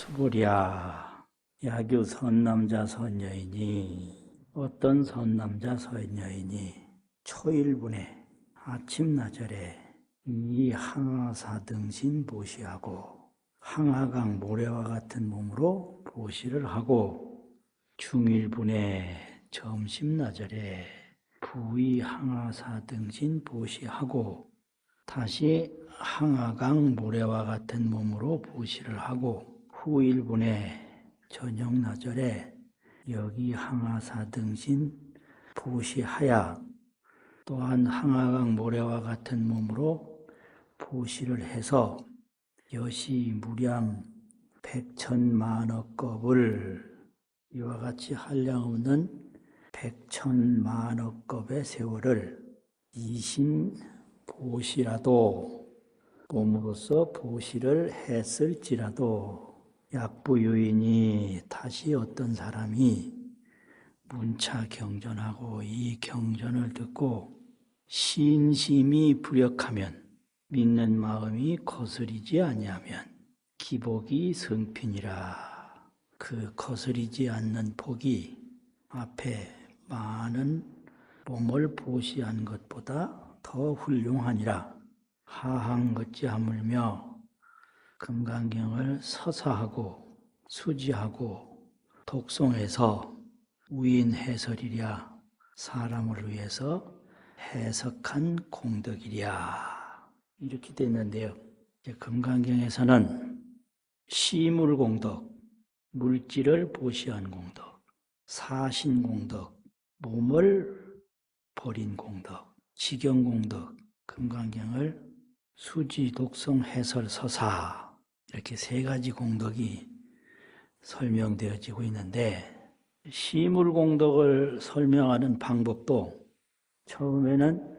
수보리야, 야규 선남자 선여인이 어떤 선남자 선여인이 초일분에 아침나절에 이 항하사 등신 보시하고 항하강 모래와 같은 몸으로 보시를 하고 중일분에 점심나절에 부위 항하사 등신 보시하고 다시 항하강 모래와 같은 몸으로 보시를 하고 후일분에 저녁 나절에 여기 항하사 등신 보시하야 또한 항하강 모래와 같은 몸으로 보시를 해서 여시 무량 백천만억겁을 이와 같이 한량 없는 백천만억겁의 세월을 이신 보시라도 몸으로서 보시를 했을지라도 약부 유인이 다시 어떤 사람이 문차 경전하고 이 경전을 듣고 신심이 불역하면 믿는 마음이 거스리지 아니하면 기복이 성핀이라. 그 거스리지 않는 복이 앞에 많은 몸을 보시한 것보다 더 훌륭하니라. 하항 걷지 하물며 금강경을 서사하고 수지하고 독송해서 우인 해설이랴 사람을 위해서 해석한 공덕이랴 이렇게 됐는데요. 금강경에서는 시물 공덕, 물질을 보시한 공덕, 사신 공덕, 몸을 버린 공덕, 지경 공덕, 금강경을 수지 독성 해설 서사 이렇게 세 가지 공덕이 설명되어지고 있는데 시물 공덕을 설명하는 방법도 처음에는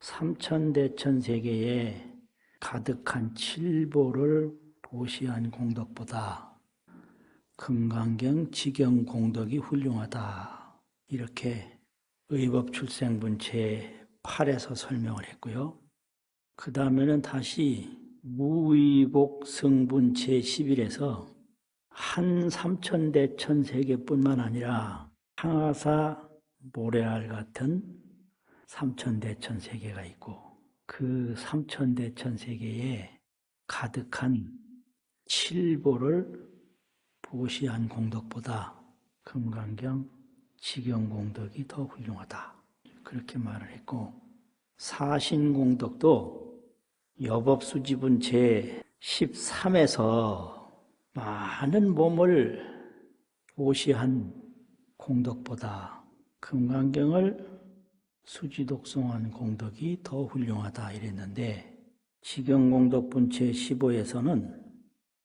삼천대천 세계에 가득한 칠보를 보시한 공덕보다 금강경 지경 공덕이 훌륭하다. 이렇게 의법 출생분체 8에서 설명을 했고요. 그 다음에는 다시 무의복 성분체 11에서 한 삼천대 천 세계뿐만 아니라 항하사 모래알 같은 삼천대 천 세계가 있고 그 삼천대 천 세계에 가득한 칠보를 보시한 공덕보다 금강경 지경공덕이 더 훌륭하다. 그렇게 말을 했고 사신 공덕도 여법 수집은 제 13에서 많은 몸을 오시한 공덕보다 금강경을 수지독송한 공덕이 더 훌륭하다 이랬는데 지경공덕분 제 15에서는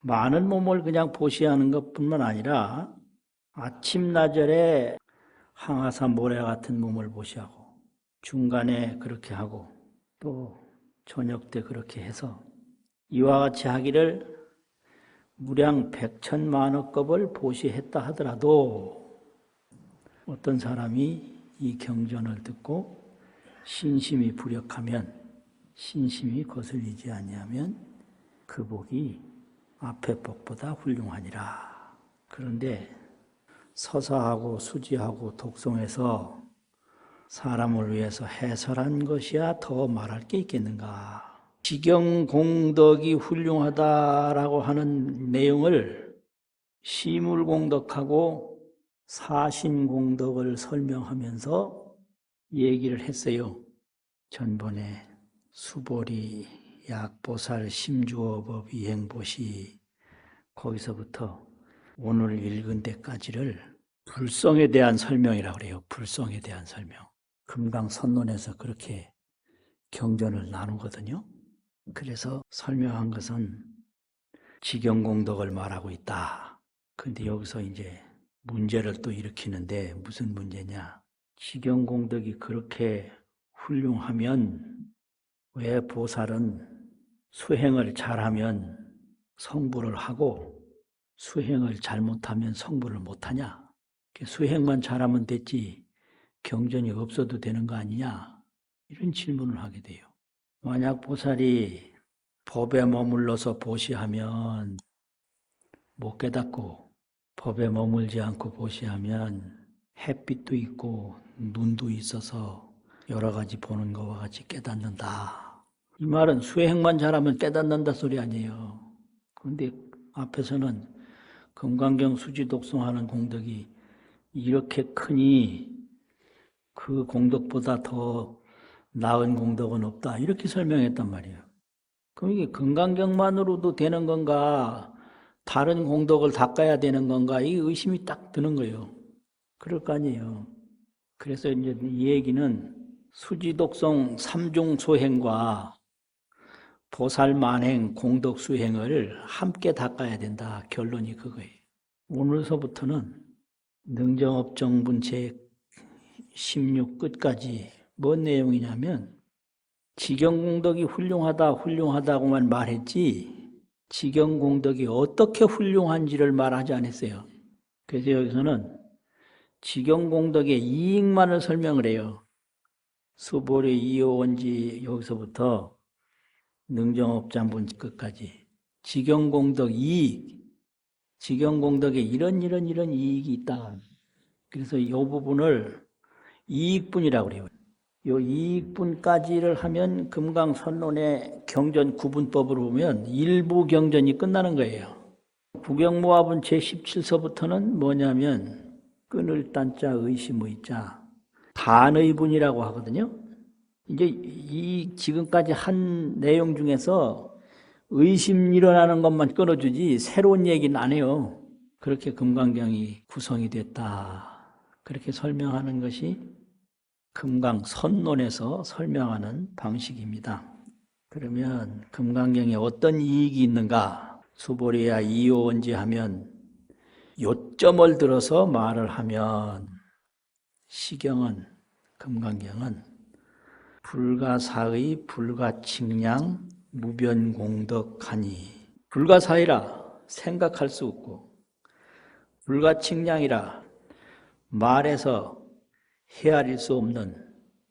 많은 몸을 그냥 보시하는 것뿐만 아니라 아침 나절에 항하사 모래 같은 몸을 보시하고 중간에 그렇게 하고 또 저녁 때 그렇게 해서 이와 같이 하기를 무량 백천만억급을 보시했다 하더라도 어떤 사람이 이 경전을 듣고 신심이 불역하면 신심이 거슬리지 아니하면 그 복이 앞의 복보다 훌륭하니라. 그런데 서사하고 수지하고 독송해서 사람을 위해서 해설한 것이야 더 말할 게 있겠는가. 지경 공덕이 훌륭하다라고 하는 내용을 시물 공덕하고 사신 공덕을 설명하면서 얘기를 했어요. 전번에 수보리 약보살 심주어법 이행보시 거기서부터 오늘 읽은 데까지를 불성에 대한 설명이라고 그래요. 불성에 대한 설명. 금강선론에서 그렇게 경전을 나누거든요. 그래서 설명한 것은 지경공덕을 말하고 있다. 근데 여기서 이제 문제를 또 일으키는데 무슨 문제냐? 지경공덕이 그렇게 훌륭하면 왜 보살은 수행을 잘하면 성불을 하고 수행을 잘못하면 성불을 못하냐? 수행만 잘하면 됐지 경전이 없어도 되는 거 아니냐? 이런 질문을 하게 돼요. 만약 보살이 법에 머물러서 보시하면 못 깨닫고 법에 머물지 않고 보시하면 햇빛도 있고 눈도 있어서 여러 가지 보는 것과 같이 깨닫는다. 이 말은 수행만 잘하면 깨닫는다 소리 아니에요. 그런데 앞에서는 금강경 수지 독송하는 공덕이 이렇게 크니 그 공덕보다 더 나은 공덕은 없다. 이렇게 설명했단 말이에요. 그럼 이게 금강경만으로도 되는 건가? 다른 공덕을 닦아야 되는 건가? 이 의심이 딱 드는 거예요. 그럴 거 아니에요. 그래서 이제 이 얘기는 수지독성 삼중 소행과 보살만행 공덕 수행을 함께 닦아야 된다. 결론이 그거예요. 오늘서부터는 능정업정분 제 16 끝까지 뭔 내용이냐면 지경공덕이 훌륭하다 훌륭하다고만 말했지 지경공덕이 어떻게 훌륭한지를 말하지 않았어요. 그래서 여기서는 지경공덕의 이익만을 설명을 해요. 수보리 이호원지 여기서부터 능정업장분 끝까지 지경공덕 이익 지경공덕에 이런 이런 이런 이익이 있다. 그래서 이 부분을 이익분이라고 그래요. 요 이익분까지를 하면 금강선론의 경전 구분법으로 보면 일부 경전이 끝나는 거예요. 구경모합은 제17서부터는 뭐냐면 끊을 딴자 의심의 자 단의분이라고 하거든요. 이제 이 지금까지 한 내용 중에서 의심 일어나는 것만 끊어주지 새로운 얘기는 안 해요. 그렇게 금강경이 구성이 됐다. 그렇게 설명하는 것이 금강 선론에서 설명하는 방식입니다. 그러면 금강경에 어떤 이익이 있는가? 수보리야 이호원지 하면 요점을 들어서 말을 하면 시경은 금강경은 불가사의 불가칭량 무변공덕하니 불가사의라 생각할 수 없고 불가칭량이라 말해서 헤아릴 수 없는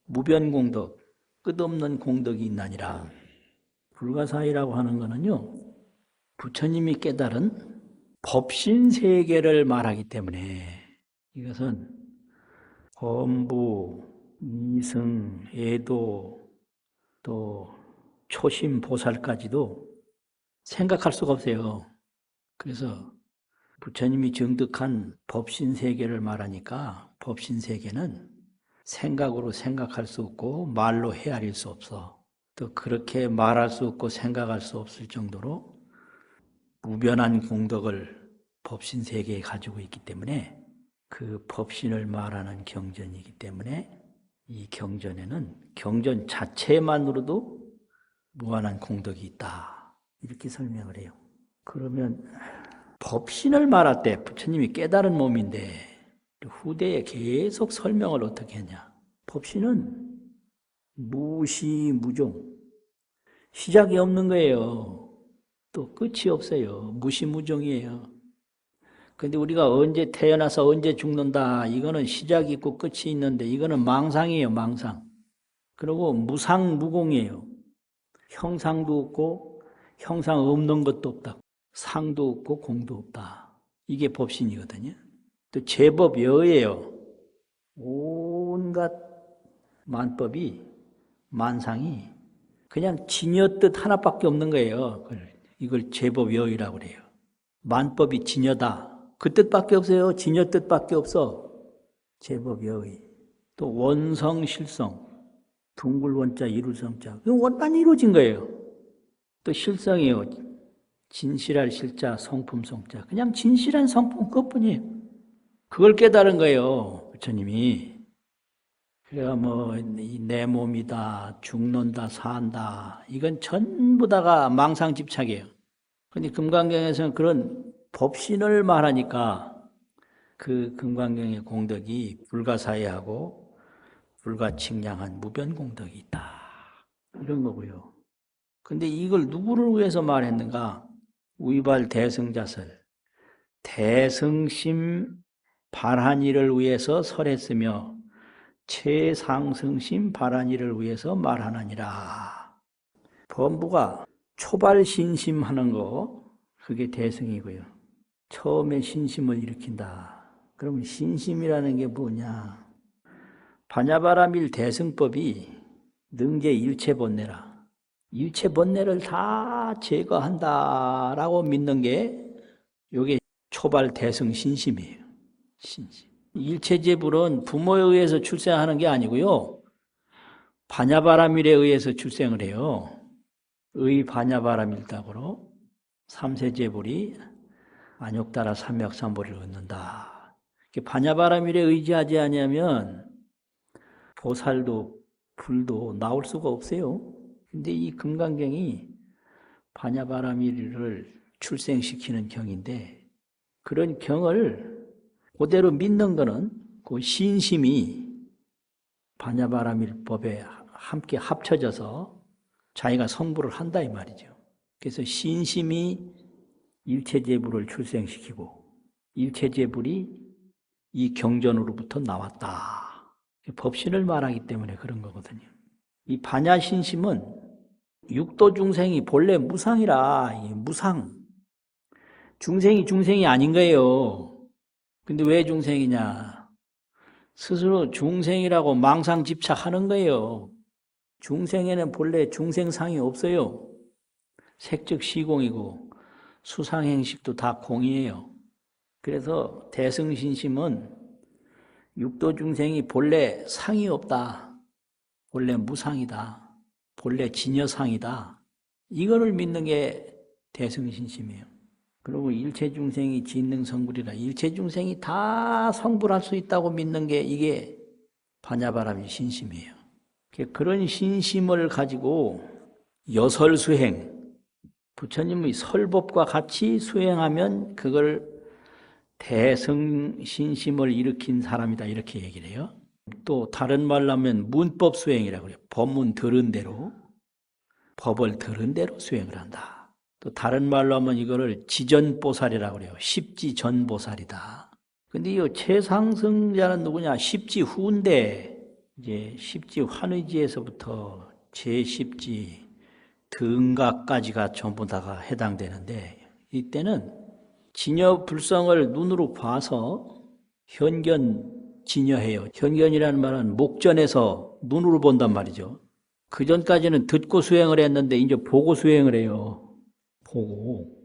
무변공덕 끝없는 공덕이 있나니라 불가사의라고 하는 것은요 부처님이 깨달은 법신 세계를 말하기 때문에 이것은 범부, 이승, 애도, 또 초심 보살까지도 생각할 수가 없어요. 그래서 부처님이 증득한 법신 세계를 말하니까 법신 세계는 생각으로 생각할 수 없고 말로 헤아릴 수 없어. 또 그렇게 말할 수 없고 생각할 수 없을 정도로 무변한 공덕을 법신 세계에 가지고 있기 때문에 그 법신을 말하는 경전이기 때문에 이 경전에는 경전 자체만으로도 무한한 공덕이 있다. 이렇게 설명을 해요. 그러면 법신을 말할 때 부처님이 깨달은 몸인데 후대에 계속 설명을 어떻게 했냐. 법신은 무시무종. 시작이 없는 거예요. 또 끝이 없어요. 무시무종이에요. 근데 우리가 언제 태어나서 언제 죽는다. 이거는 시작이 있고 끝이 있는데 이거는 망상이에요, 망상. 그리고 무상무공이에요. 형상도 없고 형상 없는 것도 없다. 상도 없고 공도 없다. 이게 법신이거든요. 또 제법 여예요. 온갖 만법이 만상이 그냥 진여뜻 하나밖에 없는 거예요. 이걸 제법 여이라고 그래요. 만법이 진여다. 그 뜻밖에 없어요. 진여 뜻밖에 없어. 제법 여의. 또 원성 실성. 둥글 원자 이룰 성자. 원만 이루어진 거예요. 또 실성이에요. 진실할 실자 성품 성자. 그냥 진실한 성품 그것뿐이에요. 그걸 깨달은 거예요. 부처님이. 그래야 뭐내 몸이다, 죽는다, 산다. 이건 전부 다가 망상 집착이에요. 근데 금강경에서는 그런 법신을 말하니까 그 금강경의 공덕이 불가사의하고 불가칭량한 무변공덕이 있다. 이런 거고요. 근데 이걸 누구를 위해서 말했는가? 위발 대승자설. 대승심 발한이를 위해서 설했으며 최상승심 발한이를 위해서 말하느니라. 범부가 초발 신심하는 거 그게 대승이고요. 처음에 신심을 일으킨다. 그러면 신심이라는 게 뭐냐? 반야바라밀 대승법이 능제 일체 번뇌라. 일체 번뇌를 다 제거한다라고 믿는 게 요게 초발 대승 신심이에요. 신심. 일체제불은 부모에 의해서 출생하는 게 아니고요. 반야바라밀에 의해서 출생을 해요. 의 반야바라밀답으로 삼세제불이 안욕 따라 삼맥삼보를 얻는다. 반야바라밀에 의지하지 아니하면 보살도 불도 나올 수가 없어요. 근데 이 금강경이 반야바라밀을 출생시키는 경인데 그런 경을 그대로 믿는 거는 그 신심이 반야바라밀법에 함께 합쳐져서 자기가 성불을 한다 이 말이죠. 그래서 신심이 일체제불을 출생시키고 일체제불이 이 경전으로부터 나왔다. 법신을 말하기 때문에 그런 거거든요. 이 반야신심은 육도 중생이 본래 무상이라 이 무상 중생이 중생이 아닌 거예요. 근데 왜 중생이냐? 스스로 중생이라고 망상 집착하는 거예요. 중생에는 본래 중생상이 없어요. 색즉 시공이고 수상행식도 다 공이에요. 그래서 대승신심은 육도 중생이 본래 상이 없다. 본래 무상이다. 본래 진여상이다. 이거를 믿는 게 대승신심이에요. 그리고 일체 중생이 진능 성불이라 일체 중생이 다 성불할 수 있다고 믿는 게 이게 반야바람의 신심이에요. 그런 신심을 가지고 여설 수행, 부처님의 설법과 같이 수행하면 그걸 대성신심을 일으킨 사람이다 이렇게 얘기를 해요. 또 다른 말로 하면 문법 수행이라고 그래요. 법문 들은 대로 법을 들은 대로 수행을 한다. 또 다른 말로 하면 이거를 지전보살이라고 그래요. 십지전보살이다. 근데 이 최상승자는 누구냐? 십지 후인데 이제 십지 환의지에서부터 제10지 등가까지가 전부 다가 해당되는데 이때는 진여 불성을 눈으로 봐서 현견 진여해요. 현견이라는 말은 목전에서 눈으로 본단 말이죠. 그 전까지는 듣고 수행을 했는데 이제 보고 수행을 해요. 보고.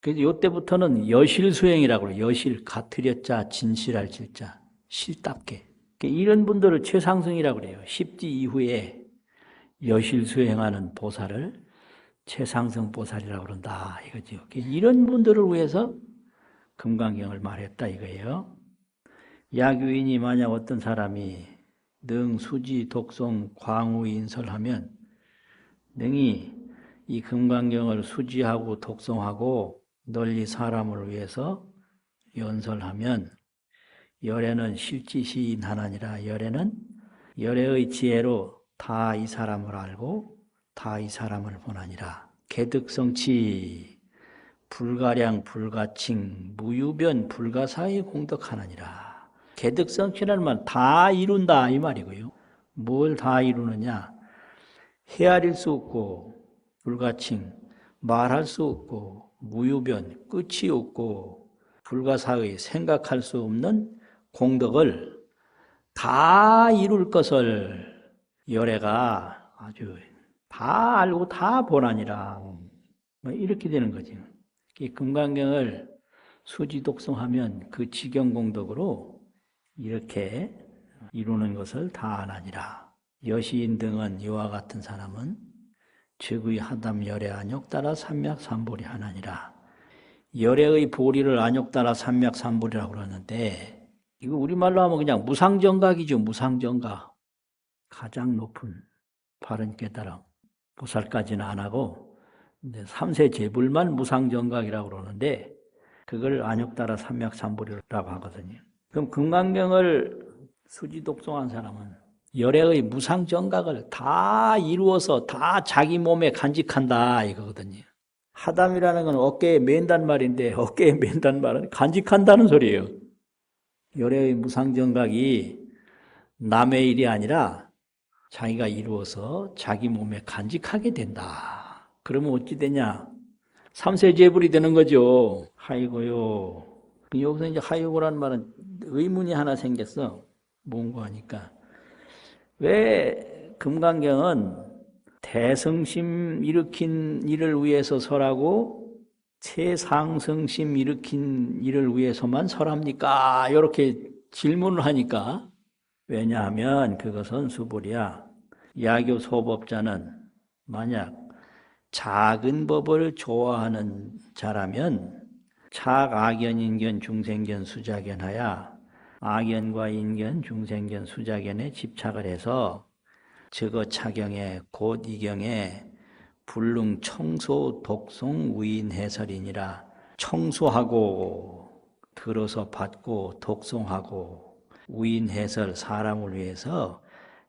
그래서 이때부터는 여실 수행이라고 그래요. 여실, 가트렸자, 진실할 질자, 실답게. 이런 분들을 최상승이라고 그래요. 십지 이후에 여실 수행하는 보살을 최상승 보살이라고 그런다 이거죠. 이런 분들을 위해서 금강경을 말했다 이거예요. 야규인이 만약 어떤 사람이 능 수지 독송 광우 인설하면 능히 이 금강경을 수지하고 독송하고 널리 사람을 위해서 연설하면 열애는 실지시인 하나니라. 열애는 열애의 지혜로 다 이 사람을 알고 다 이 사람을 보나니라. 개득성치. 불가량 불가칭 무유변 불가사의 공덕하나니라. 개득성치라는 말 다 이룬다 이 말이고요. 뭘 다 이루느냐? 헤아릴 수 없고 불가칭 말할 수 없고 무유변 끝이 없고 불가사의 생각할 수 없는 공덕을 다 이룰 것을 열애가 아주 다 알고 다 보라니라. 뭐 이렇게 되는 거지. 이 금강경을 수지 독성하면 그 지경 공덕으로 이렇게 이루는 것을 다 아나니라. 여시인 등은 이와 같은 사람은 즉의 하담 열애 안욕 따라 삼맥 삼보리 하나니라. 열애의 보리를 안욕 따라 삼맥 삼보리라고 그러는데 이거 우리말로 하면 그냥 무상정각이죠. 무상정각. 가장 높은 바른 깨달음. 보살까지는 안 하고 근데 삼세 제불만 무상정각이라고 그러는데 그걸 안욕 따라 삼맥삼불이라고 하거든요. 그럼 금강경을 수지 독송한 사람은 열애의 무상정각을 다 이루어서 다 자기 몸에 간직한다 이거거든요. 하담이라는 건 어깨에 맨단 말인데 어깨에 맨단 말은 간직한다는 소리예요. 열애의 무상정각이 남의 일이 아니라 자기가 이루어서 자기 몸에 간직하게 된다. 그러면 어찌 되냐? 삼세제불이 되는 거죠. 아이고요. 여기서 이제 하요고라는 말은 의문이 하나 생겼어. 뭔가 하니까. 왜 금강경은 대성심 일으킨 일을 위해서 설하고 최상승심 일으킨 일을 위해서만 설합니까? 이렇게 질문을 하니까 왜냐하면 그것은 수불이야. 야교 소법자는 만약 작은 법을 좋아하는 자라면 착 악연 인견 중생견 수자견하야 악연과 인견 중생견 수자견에 집착을 해서 저거 차경에 곧 이경에 불능 청소 독송 우인 해설이니라 청소하고 들어서 받고 독송하고 우인 해설 사람을 위해서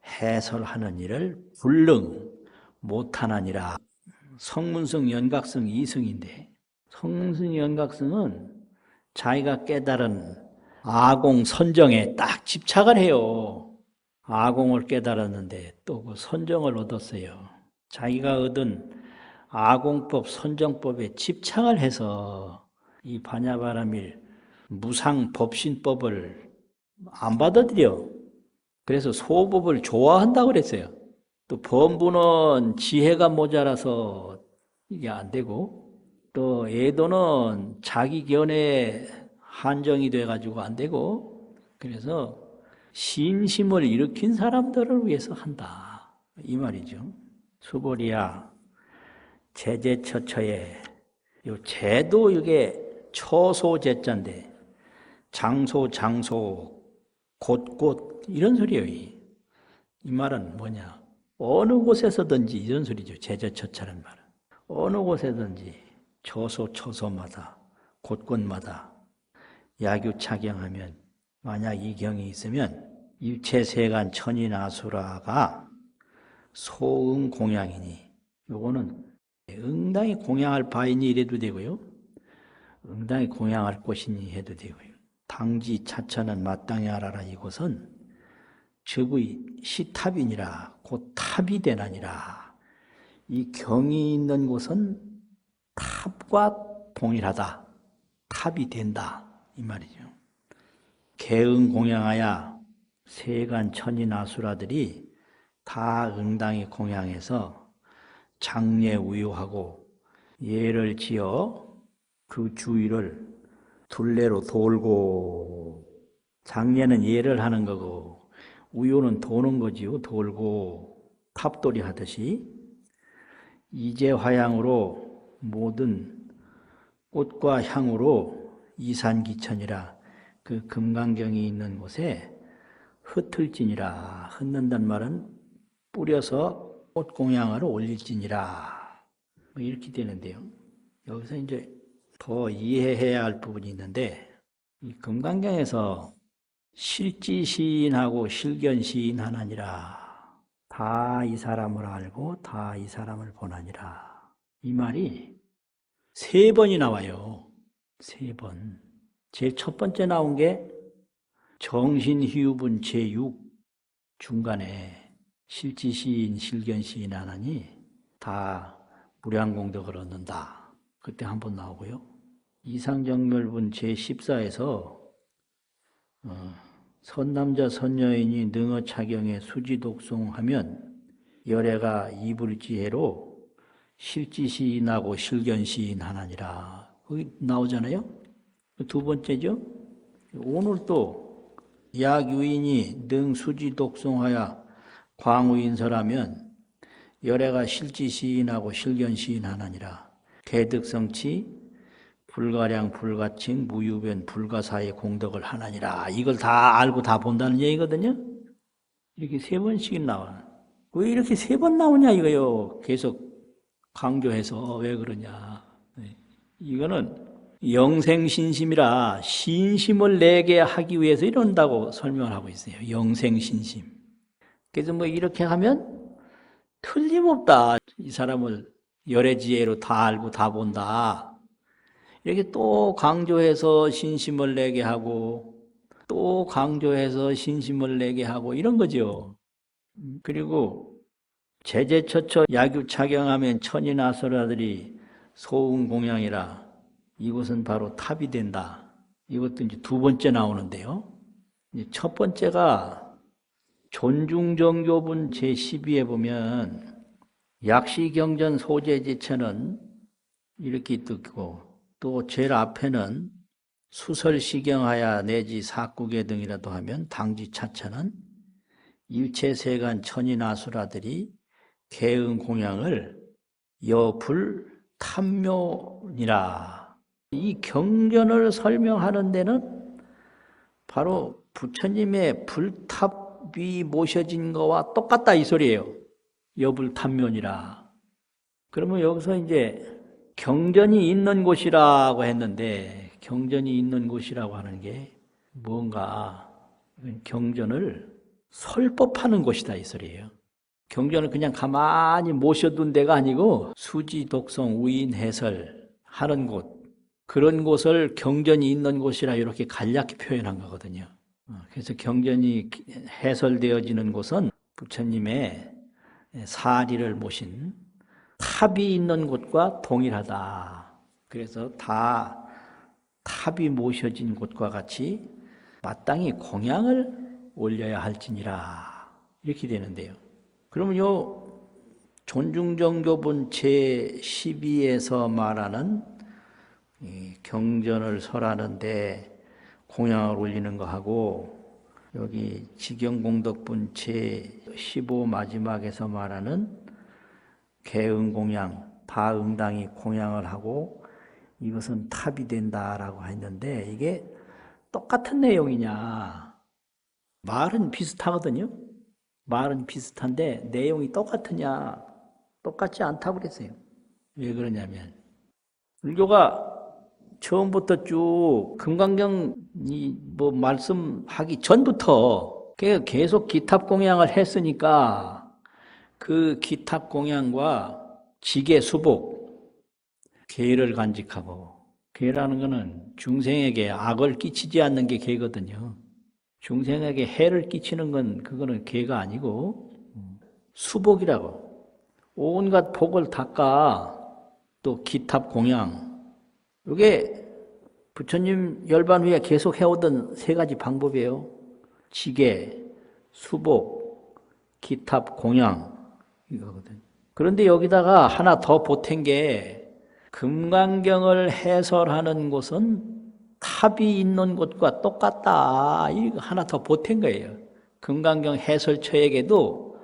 해설하는 일을 불능 못하나니라. 성문성 연각성 이승인데 성문성 연각성은 자기가 깨달은 아공 선정에 딱 집착을 해요. 아공을 깨달았는데 또 그 선정을 얻었어요. 자기가 얻은 아공법, 선정법에 집착을 해서 이 반야바라밀 무상 법신법을 안 받아들여. 그래서 소법을 좋아한다고 그랬어요. 또 범부는 지혜가 모자라서 이게 안 되고 또 애도는 자기 견에 한정이 돼 가지고 안 되고 그래서 신심을 일으킨 사람들을 위해서 한다. 이 말이죠. 수보리야 제제처처에 요 제도 이게 처소제자인데 장소 장소 곳곳 이런 소리예요. 이. 이 말은 뭐냐? 어느 곳에서든지 이런 소리죠. 제제처처라는 말은 어느 곳에든지 처소 처소마다 곳곳마다 야규 착용하면 만약 이 경이 있으면 일체세간 천인아수라가 소응 공양이니 요거는 응당히 공양할 바이니 이래도 되고요. 응당히 공양할 것이니 해도 되고요. 당지 차천은 마땅히 알아라 이곳은 적의 시탑이니라 곧 탑이 되나니라. 이 경이 있는 곳은 탑과 동일하다. 탑이 된다. 이 말이죠. 개응 공양하야 세간 천인 아수라들이 다 응당히 공양해서 장례 우유하고 예를 지어 그 주위를 둘레로 돌고 장례는 예를 하는 거고 우유는 도는 거지요. 돌고 탑돌이 하듯이 이제 화양으로 모든 꽃과 향으로 이산기천이라 그 금강경이 있는 곳에 흩을지니라 흩는단 말은 뿌려서 꽃공양으로 올릴지니라 뭐 이렇게 되는데요. 여기서 이제 더 이해해야 할 부분이 있는데 이 금강경에서 실지시인하고 실견시인 하나니라 다 이 사람을 알고 다 이 사람을 보나니라 이 말이 세 번이 나와요. 세 번. 제일 첫 번째 나온 게 정신희유분 제6 중간에 실지시인, 실견시인 하나니 다 무량공덕을 얻는다. 그때 한 번 나오고요. 이상정멸분 제14에서 어, 선남자 선여인이 능어 차경에 수지독송하면 열애가 이불지혜로 실지시인하고 실견시인 하나니라. 거기 나오잖아요. 두 번째죠. 오늘 또 야유인이 능 수지 독송하여 광우인설하면 열애가 실지 시인하고 실견 시인 하나니라. 개득성치 불가량 불가칭 무유변 불가사의 공덕을 하나니라. 이걸 다 알고 다 본다는 얘기거든요. 이렇게 세 번씩 나와. 왜 이렇게 세 번 나오냐 이거요. 계속 강조해서 왜 그러냐. 네. 이거는 영생신심이라 신심을 내게 하기 위해서 이런다고 설명을 하고 있어요. 영생신심. 그래서 뭐 이렇게 하면 틀림없다. 이 사람을 열애지혜로 다 알고 다 본다. 이렇게 또 강조해서 신심을 내게 하고 또 강조해서 신심을 내게 하고 이런 거죠. 그리고 제제처처 야규 착용하면 천이나설아들이 소음 공양이라 이곳은 바로 탑이 된다. 이것도 이제 두 번째 나오는데요. 첫 번째가 존중정교분 제12에 보면 약시경전 소재지체는 이렇게 뜨고 또 제일 앞에는 수설시경하야 내지 사구계 등이라도 하면 당지차처는 일체세간 천인아수라들이 개응 공양을 여불 탐묘니라. 이 경전을 설명하는 데는 바로 부처님의 불탑이 모셔진 거와 똑같다 이 소리예요. 여불탐면이라. 그러면 여기서 이제 경전이 있는 곳이라고 했는데 경전이 있는 곳이라고 하는 게 뭔가 경전을 설법하는 곳이다 이 소리예요. 경전을 그냥 가만히 모셔둔 데가 아니고 수지, 독성, 우인, 해설 하는 곳 그런 곳을 경전이 있는 곳이라 이렇게 간략히 표현한 거거든요. 어, 그래서 경전이 해설되어지는 곳은 부처님의 사리를 모신 탑이 있는 곳과 동일하다. 그래서 다 탑이 모셔진 곳과 같이 마땅히 공양을 올려야 할지니라. 이렇게 되는데요. 그러면 요 존중정교본 제12에서 말하는 경전을 설하는데 공양을 올리는 거하고 여기 직영공덕분 제15 마지막에서 말하는 개응공양, 다응당이 공양을 하고 이것은 탑이 된다라고 했는데 이게 똑같은 내용이냐? 말은 비슷하거든요. 말은 비슷한데 내용이 똑같으냐? 똑같지 않다고 그랬어요. 왜 그러냐면 불교가 처음부터 쭉 금강경이 뭐 말씀하기 전부터 계속 기탑 공양을 했으니까 그 기탑 공양과 지계 수복 계를 간직하고 계라는 것은 중생에게 악을 끼치지 않는 게 계거든요. 중생에게 해를 끼치는 건 그거는 계가 아니고 수복이라고 온갖 복을 닦아 또 기탑 공양 이게 부처님 열반 후에 계속 해오던 세 가지 방법이에요. 지계, 수복, 기탑, 공양 이거거든. 그런데 여기다가 하나 더 보탠 게 금강경을 해설하는 곳은 탑이 있는 곳과 똑같다. 이거 하나 더 보탠 거예요. 금강경 해설처에게도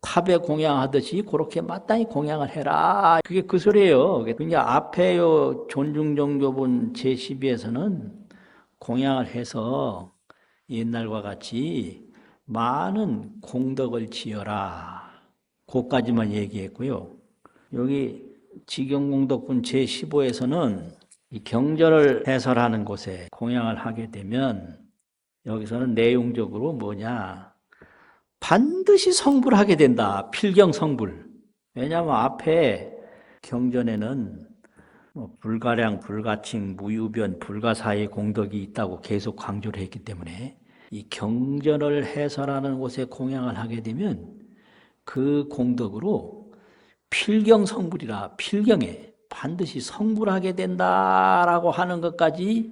탑에 공양하듯이 그렇게 마땅히 공양을 해라. 그게 그 소리예요. 그러니까 앞에 요 존중정교본 제12에서는 공양을 해서 옛날과 같이 많은 공덕을 지어라. 그까지만 얘기했고요. 여기 직영공덕분 제15에서는 이 경전을 해설하는 곳에 공양을 하게 되면 여기서는 내용적으로 뭐냐 반드시 성불 하게 된다. 필경 성불. 왜냐하면 앞에 경전에는 뭐 불가량, 불가칭, 무유변, 불가사의 공덕이 있다고 계속 강조를 했기 때문에 이 경전을 해설하는 곳에 공양을 하게 되면 그 공덕으로 필경 성불이라 필경에 반드시 성불하게 된다라고 하는 것까지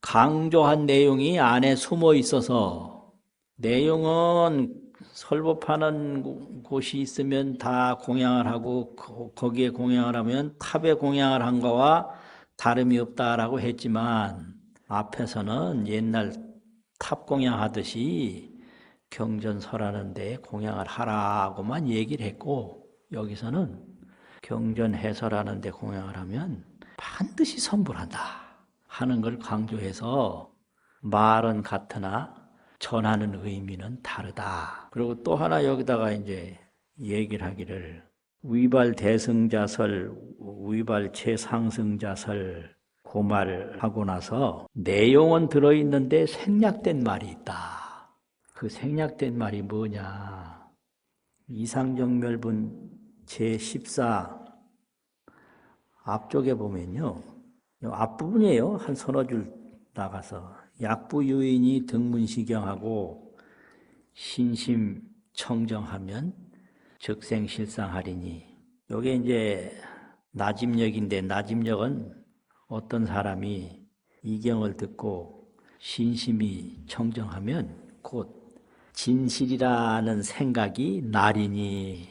강조한 내용이 안에 숨어 있어서 내용은 설법하는 곳이 있으면 다 공양을 하고 거기에 공양을 하면 탑에 공양을 한 거와 다름이 없다라고 했지만 앞에서는 옛날 탑 공양하듯이 경전설하는데 공양을 하라고만 얘기를 했고 여기서는 경전 해설하는데 공양을 하면 반드시 선불한다 하는 걸 강조해서 말은 같으나 전하는 의미는 다르다. 그리고 또 하나 여기다가 이제 얘기를 하기를 위발 대승자설, 위발 최상승자설 고말하고 나서 내용은 들어있는데 생략된 말이 있다. 그 생략된 말이 뭐냐? 이상정멸분 제14 앞쪽에 보면요. 앞부분이에요. 한 서너 줄 나가서 약부 유인이 등문시경하고 신심 청정하면 즉생실상하리니 요게 이제 나집력인데 나집력은 어떤 사람이 이경을 듣고 신심이 청정하면 곧 진실이라는 생각이 나리니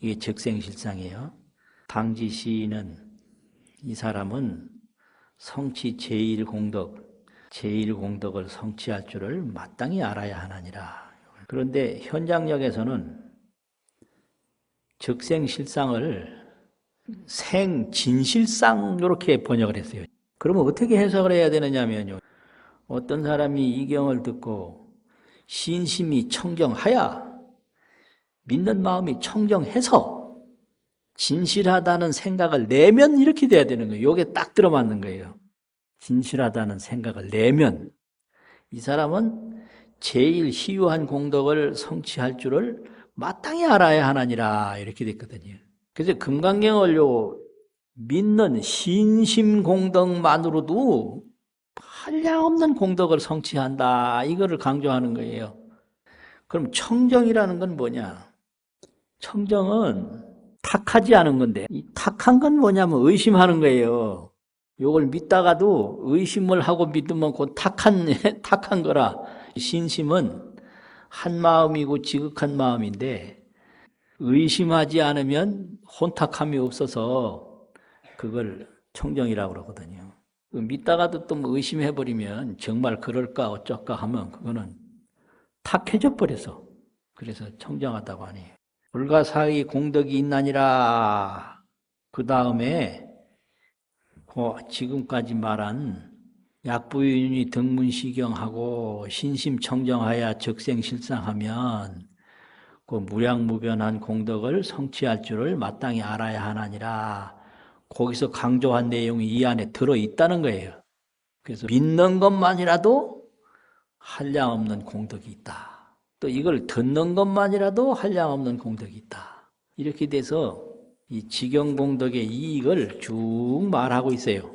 이게 적생실상이에요. 당지 시인은 이 사람은 성취 제1공덕, 제1공덕을 성취할 줄을 마땅히 알아야 하나니라. 그런데 현장역에서는 적생실상을 생진실상 이렇게 번역을 했어요. 그러면 어떻게 해석을 해야 되느냐면요. 어떤 사람이 이 경을 듣고 신심이 청정하야 믿는 마음이 청정해서 진실하다는 생각을 내면 이렇게 돼야 되는 거예요. 이게 딱 들어맞는 거예요. 진실하다는 생각을 내면 이 사람은 제일 희유한 공덕을 성취할 줄을 마땅히 알아야 하나니라 이렇게 됐거든요. 그래서 금강경을 요 믿는 신심 공덕만으로도 한량없는 공덕을 성취한다 이거를 강조하는 거예요. 그럼 청정이라는 건 뭐냐? 청정은 탁하지 않은 건데 이 탁한 건 뭐냐면 의심하는 거예요. 요걸 믿다가도 의심을 하고 믿으면 곧 탁한 탁한 거라. 신심은 한 마음이고 지극한 마음인데 의심하지 않으면 혼탁함이 없어서 그걸 청정이라고 그러거든요. 그 믿다가도 또 뭐 의심해 버리면 정말 그럴까 어쩔까 하면 그거는 탁해져 버려서 그래서 청정하다고 하네요. 불가사의 공덕이 있나니라. 그 다음에 그 지금까지 말한 약부인이 등문시경하고 신심청정하여 적생실상하면 그 무량무변한 공덕을 성취할 줄을 마땅히 알아야 하나니라. 거기서 강조한 내용이 이 안에 들어 있다는 거예요. 그래서 믿는 것만이라도 한량없는 공덕이 있다. 또 이걸 듣는 것만이라도 한량없는 공덕이 있다. 이렇게 돼서 이 지경공덕의 이익을 쭉 말하고 있어요.